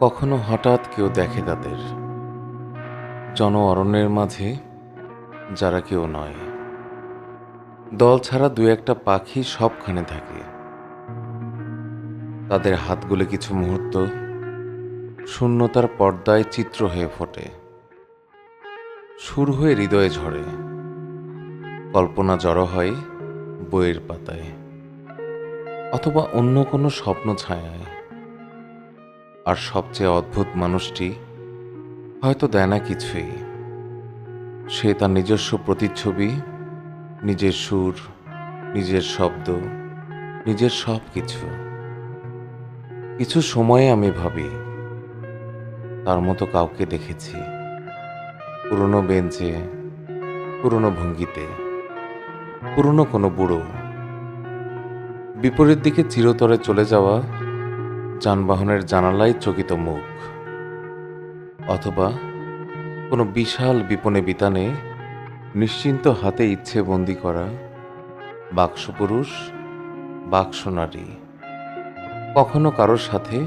কখনো হঠাৎ কেউ দেখে তাদের। জন অরণ্যের মাঝে যারা কেউ নয়। দল ছাড়া দু একটা পাখি সবখানে থাকে। তাদের হাতগুলো কিছু মুহূর্ত শূন্যতার পর্দায় চিত্র হয়ে ফোটে। সুর হয়ে হৃদয়ে ঝরে। কল্পনা জড়ো হয় বইয়ের পাতায়। অথবা অন্য কোনো স্বপ্ন ছায়ায়। আর সবচেয়ে অদ্ভুত মানুষটি হয়তো দেয় না কিছুই। সে তার নিজস্ব প্রতিচ্ছবি, নিজের সুর, নিজের শব্দ, নিজের সব কিছু কিছু সময়ে আমি ভাবি, তার মতো কাউকে দেখেছি, পুরনো বেঞ্চে, পুরনো ভঙ্গিতে, পুরনো কোনো বুড়ো। বিপরীত দিকে চিরতরে চলে যাওয়া যানবাহনের জানালায় চকিত মুখ। অথবা কোনো বিশাল বিপণে বিতানে নিশ্চিন্ত হাতে ইচ্ছে বন্দি করা বাক্স পুরুষ বাক্স নারী কখনো কারোর সাথে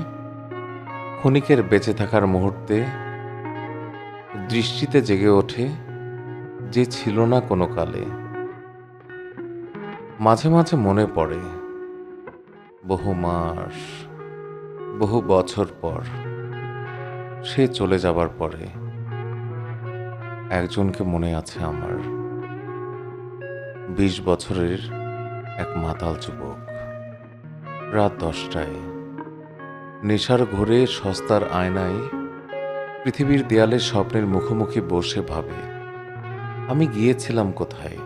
ক্ষণিকের বেঁচে থাকার মুহূর্তে দৃষ্টিতে জেগে ওঠে যে ছিল না কোনো কালে। মাঝে মাঝে মনে পড়ে, বহু মাস বহু বছর পর সে চলে যাবার পরে একজনকে মনে আছে আমার। বিশ বছরের এক মাতাল যুবক। রাত দশটায় নেশার ঘোরে সস্তার আয়নায় পৃথিবীর দেয়ালে স্বপ্নের মুখোমুখি বসে ভাবে, আমি গিয়েছিলাম কোথায়?